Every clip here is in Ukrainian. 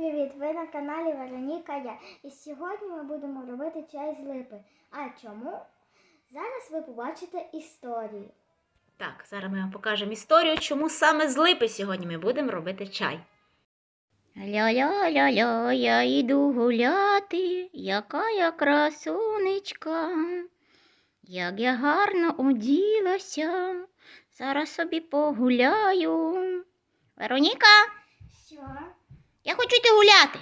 Привіт! Ви на каналі Вероніка Я. І сьогодні ми будемо робити чай з липи. А чому? Зараз ви побачите історію. Так, зараз ми вам покажемо історію, чому саме з липи сьогодні ми будемо робити чай. Ля-ля-ля-ля, я йду гуляти, яка я красунечка. Як я гарно оділася, зараз собі погуляю. Вероніка, Що? Я хочу йти гуляти.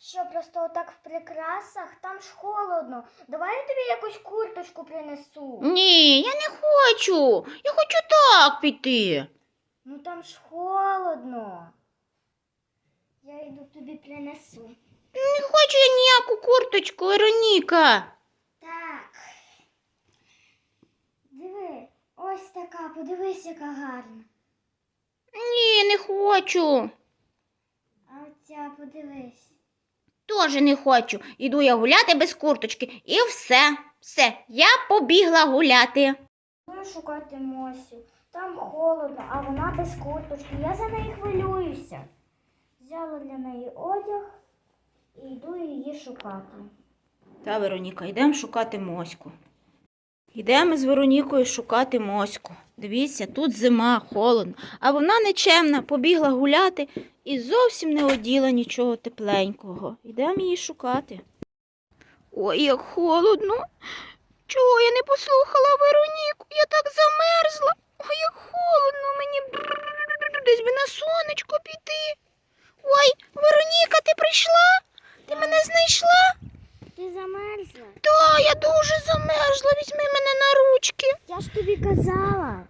Що просто отак в прикрасах? Там ж холодно. Давай я тобі якусь курточку принесу. Ні, я не хочу. Я хочу так піти. Ну там ж холодно. Я йду тобі принесу. Не хочу я ніяку курточку, Вероніка. Так. Диви, ось така, подивись, яка гарна. Ні, не хочу. А оця, подивись. Тоже не хочу. Іду я гуляти без курточки. І все. Все, я побігла гуляти. Буду шукати Мосю. Там холодно, а вона без курточки. Я за неї хвилююся. Взяла для неї одяг і йду її шукати. Та, Вероніка, йдемо шукати моську. Йдемо з Веронікою шукати моську. Дивіться, тут зима, холодно, а вона нечемна, побігла гуляти і зовсім не оділа нічого тепленького. Йдемо її шукати. Ой, як холодно. Чого я не послухала Вероніку? Я так замерзла. Ой, як холодно мені. Десь би на сонечко піти. Ой, Вероніка, ти прийшла? Ти мене знайшла? Ти замерзла? Та, я дуже замерзла, візьми мене на ручки. Я ж тобі казала.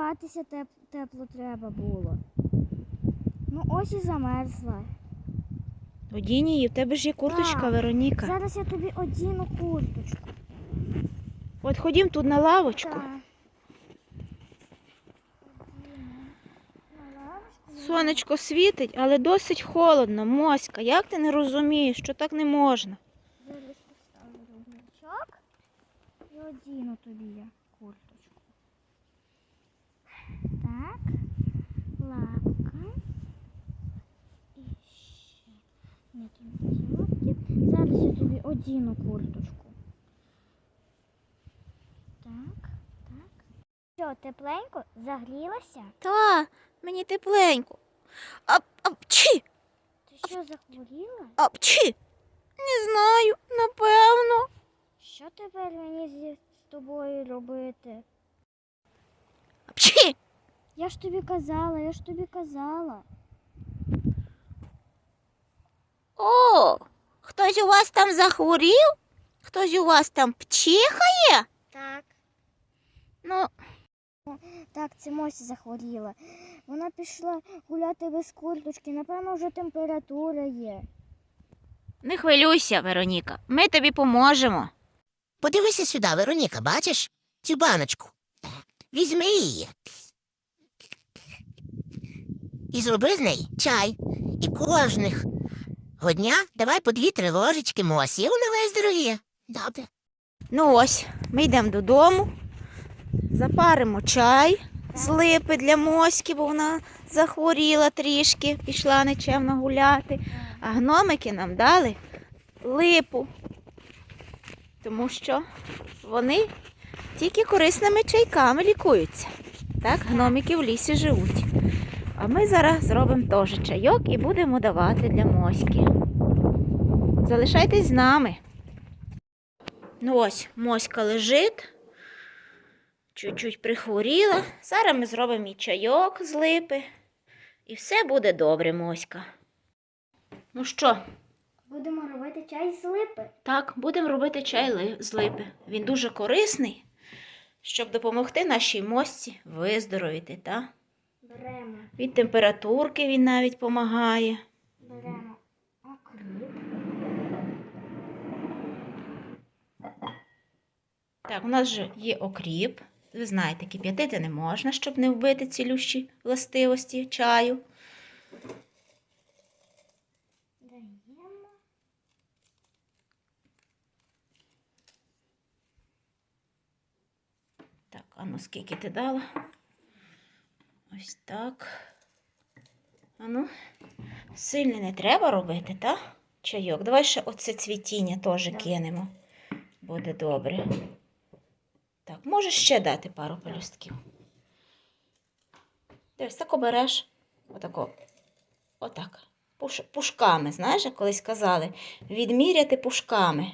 Одіватися теп- тепло треба було. Ну ось і замерзла. Одінь її, в тебе ж є курточка, Так. Вероніка. Зараз я тобі одіну курточку. От ходім тут на лавочку. Так. На лавочку. Сонечко світить, але досить холодно. Моська, як ти не розумієш, що так не можна? Зараз поставлю рушничок і одіну тобі я курточку. Так, лапка. І ще. Не ті лапки. Зараз я тобі одіну курточку. Так, так. Що, тепленько? Загрілася? Та, мені тепленько. Ап, апчі, Ти що, захворіла? апчі. Не знаю, напевно. Що тепер мені з тобою робити? Я ж тобі казала, я ж тобі казала. О, хтось у вас там захворів? Хтось у вас там пчихає? Так. Ну, Так, це Мося захворіла. Вона пішла гуляти без курточки, напевно, вже температура є. не хвилюйся, Вероніка. Ми тобі поможемо. Подивися сюди, Вероніка, бачиш? Цю баночку. Візьми її. І зроби з неї чай. І кожних дня давай по дві-три ложечки мосі. Вона весь дорогі. Добре. Ну ось, ми йдемо додому, запаримо чай з липи для моськи, бо вона захворіла трішки, пішла нечемно гуляти. А гномики нам дали липу, тому що вони тільки корисними чайками лікуються. Так, гномики в лісі живуть. Ми зараз зробимо теж чайок і будемо давати для моськи. Залишайтесь з нами. Ну ось, моська лежить. Чуть-чуть прихворіла. Зараз ми зробимо і чайок з липи. І все буде добре, моська. Ну що, Будемо робити чай з липи. так, будемо робити чай з липи. Він дуже корисний, щоб допомогти нашій мосці виздоровіти. Та? Беремо, Від температурки він навіть допомагає. беремо окріп. Так, у нас же є окріп. Ви знаєте, кип'ятити не можна, щоб не вбити цілющі властивості чаю. Так, а ну скільки ти дала? Ось так. А ну, сильний не треба робити, так? Чайок. Давай ще оце цвітіння теж кинемо. Буде добре. Так, можеш ще дати пару пелюстків. Дивись, так обереш. Отако. Отак. Пуш, пушками, знаєш, як колись казали. Відміряти пушками.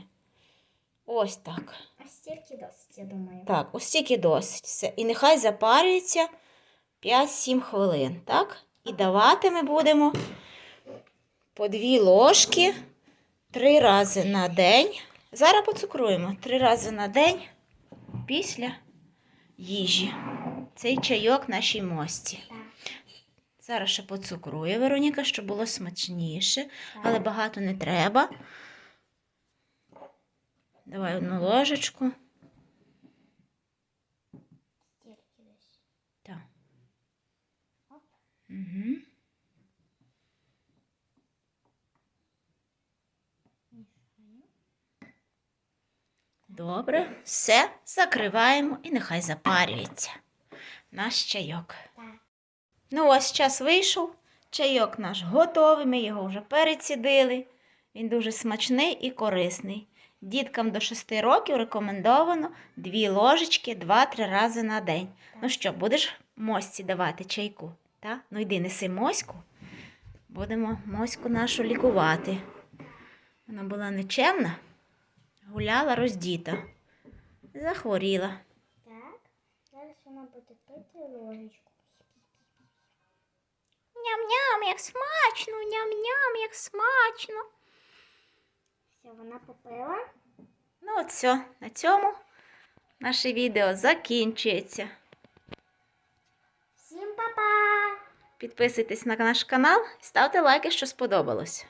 Ось так. А стільки досить, я думаю. Так, ось стільки досить. Все. І нехай запарюється 5-7 хвилин, так? І давати ми будемо по дві ложки три рази на день. Зараз поцукруємо три рази на день після їжі. Цей чайок нашій мості. Зараз ще поцукрує Вероніка, щоб було смачніше, але багато не треба. Давай одну ложечку. Стільки десь. Так. Оп. Добре, все, закриваємо і нехай запарюється наш чайок. Ну, ось час вийшов. Чайок наш готовий, ми його вже перецідили. Він дуже смачний і корисний. Діткам до 6 років рекомендовано 2 ложечки 2-3 рази на день. Ну що, будеш мосці давати чайку? Та? Ну йди, неси моську. Будемо моську нашу лікувати. Вона була нечемна, гуляла роздіта, захворіла. Так. Зараз вона буде пити ложечку. Ням-ням, як смачно, ням-ням, як смачно. Все, вона попила. Ну от все, на цьому наше відео закінчується. Підписуйтесь на наш канал ставте лайки, що сподобалось.